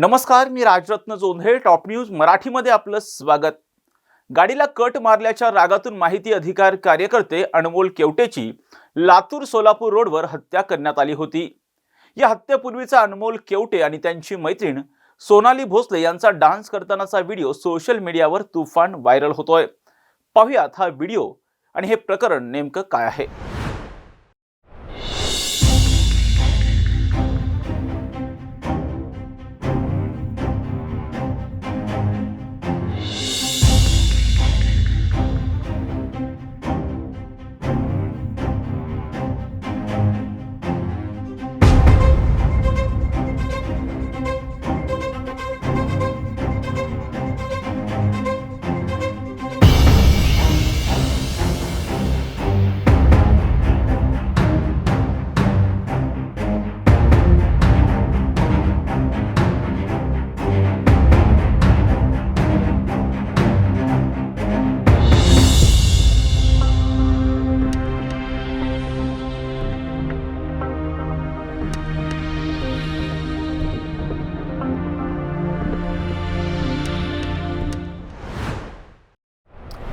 नमस्कार मी Rajratna Jondhale top news मराठीमध्ये आपलं स्वागत. गाडीला कट मारल्याच्या रागातून माहिती अधिकार कार्यकर्ते अनमोल केवटेची लातूर सोलापूर रोडवर हत्या करण्यात आली होती. या हत्येपूर्वीचा अनमोल केवटे आणि त्यांची मैत्रीण सोनाली भोसले यांचा डान्स करतानाचा व्हिडिओ सोशल मीडियावर तुफान व्हायरल होतोय. पाहुयात हा व्हिडिओ आणि हे प्रकरण नेमकं काय आहे?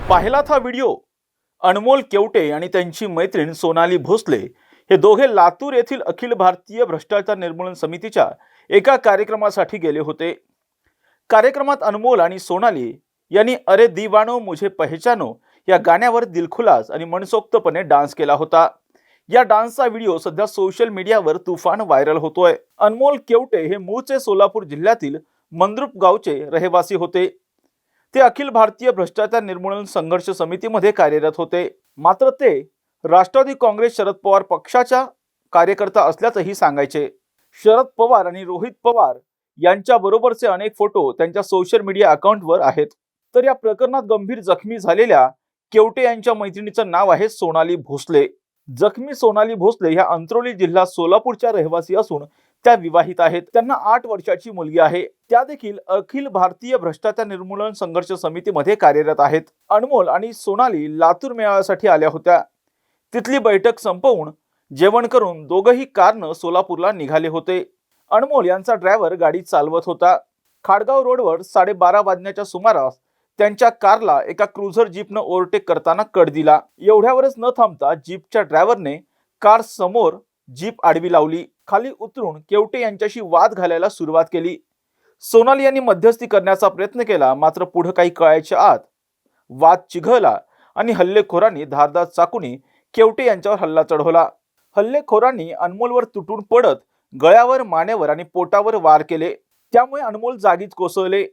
पाहिलात हा व्हिडिओ. अनमोल केवटे आणि त्यांची मैत्रीण सोनाली भोसले हे दोघे लातूर येथील अखिल भारतीय भ्रष्टाचार निर्मूलन समितीच्या एका कार्यक्रमासाठी गेले होते. कार्यक्रमात अनमोल आणि सोनाली यांनी अरे दिवानो मुझे पहचानो या गाण्यावर दिलखुलास आणि मनसोक्तपणे डान्स केला होता. या डान्सचा व्हिडिओ सध्या सोशल मीडियावर तुफान व्हायरल होतोय. अनमोल केवटे हे मूळचे सोलापूर जिल्ह्यातील मंद्रुप गावचे रहिवासी होते. ते अखिल भारतीय भ्रष्टाचार निर्मूलन संघर्ष समितीमध्ये कार्यरत होते. मात्र ते राष्ट्रवादी काँग्रेस शरद पवार पक्षाच्या कार्यकर्ता असल्याचंही सांगायचे. शरद पवार आणि रोहित पवार यांच्या बरोबरचे अनेक फोटो त्यांच्या सोशल मीडिया अकाउंटवर आहेत. तर या प्रकरणात गंभीर जखमी झालेल्या केवटे यांच्या मैत्रिणीचं नाव आहे सोनाली भोसले. जखमी सोनाली भोसले ह्या अंत्रोली जिल्हा सोलापूरच्या रहिवासी असून त्या विवाहित आहेत. त्यांना आठ वर्षाची मुलगी आहे. त्या देखील अखिल भारतीय भ्रष्टाचार निर्मूलन संघर्ष समितीमध्ये कार्यरत आहेत. अनमोल आणि सोनाली लातूर मेळाव्यासाठी आल्या होत्या. तिथली बैठक संपवून जेवण करून दोघंही कारनं सोलापूरला निघाले होते. अनमोल यांचा ड्रायव्हर गाडी चालवत होता. खाडगाव रोडवर साडेबारा वाजण्याच्या सुमारास त्यांच्या कारला एका क्रुझर जीपनं ओव्हरटेक करताना कड दिला. एवढ्यावरच न थांबता जीपच्या ड्रायव्हरने कार समोर जीप आडवी लावली खाली उतरून केवटे यांच्याशी वाद घालायला सुरुवात केली. सोनाली यांनी मध्यस्थी करण्याचा प्रयत्न केला मात्र पुढे काही कळायच्या आत वाद चिघळला आणि हल्लेखोरांनी धारदार चाकूने केवटे यांच्यावर हल्ला चढवला. हल्लेखोरांनी अनमोलवर तुटून पडत गळ्यावर मानेवर आणि पोटावर वार केले. त्यामुळे अनमोल जागीच कोसळले.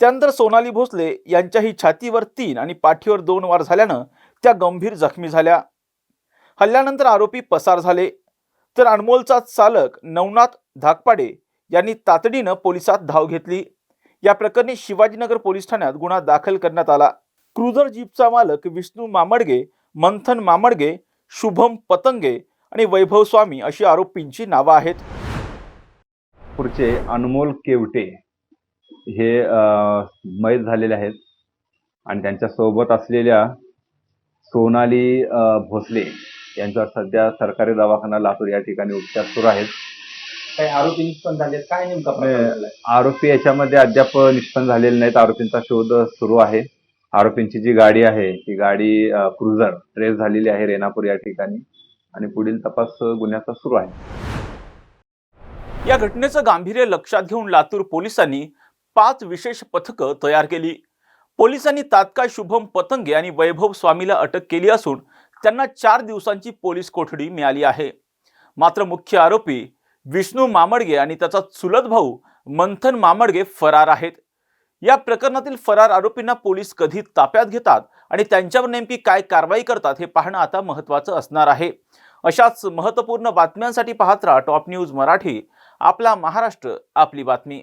त्यानंतर सोनाली भोसले यांच्याही छातीवर तीन आणि पाठीवर दोन वार झाल्यानं त्या गंभीर जखमी झाल्या. हल्ल्यानंतर आरोपी पसार झाले. तर अनमोलचा चालक नवनाथ धाकपाडे यांनी तातडीनं पोलिसात धाव घेतली. या प्रकरणी शिवाजीनगर पोलीस ठाण्यात गुन्हा दाखल करण्यात आला. क्रुझर जीपचा मालक विष्णू मामडगे मंथन मामडगे शुभम पतंगे आणि वैभव स्वामी अशी आरोपींची नावं आहेत. पुढचे अनमोल केवटे हे अ, झालेले आहेत आणि त्यांच्यासोबत असलेल्या सोनाली भोसले यांच्यावर सध्या सरकारी दवाखाना लातूर या ठिकाणी उपचार सुरू आहेत. काही आरोपी निष्पन्न झाले काय नेमका प्रकार नाही. झालाय? आरोपी याच्यामध्ये अद्याप निष्पन्न झालेले नाहीत. आरोपींचा शोध सुरू आहे. आरोपींची जी गाडी आहे ती गाडी अ, क्रुझर ट्रेस झालेली आहे रेणापूर या ठिकाणी आणि पुढील तपास गुन्ह्याचा सुरू आहे. या घटनेचं गांभीर्य लक्षात घेऊन लातूर पोलिसांनी पाच विशेष पथकं तयार केली. पोलिसांनी तात्काळ शुभम पतंगे आणि वैभव स्वामीला अटक केली असून त्यांना चार दिवसांची पोलीस कोठडी मिळाली आहे. मात्र मुख्य आरोपी विष्णू मामडगे आणि त्याचा चुलत भाऊ मंथन मामडगे फरार आहेत. या प्रकरणातील फरार आरोपींना पोलीस कधी ताप्यात घेतात आणि त्यांच्यावर नेमकी काय कारवाई करतात हे पाहणं आता महत्त्वाचं असणार आहे. अशाच महत्त्वपूर्ण बातम्यांसाठी पाहत राहा टॉप न्यूज मराठी. आपला महाराष्ट्र आपली बातमी.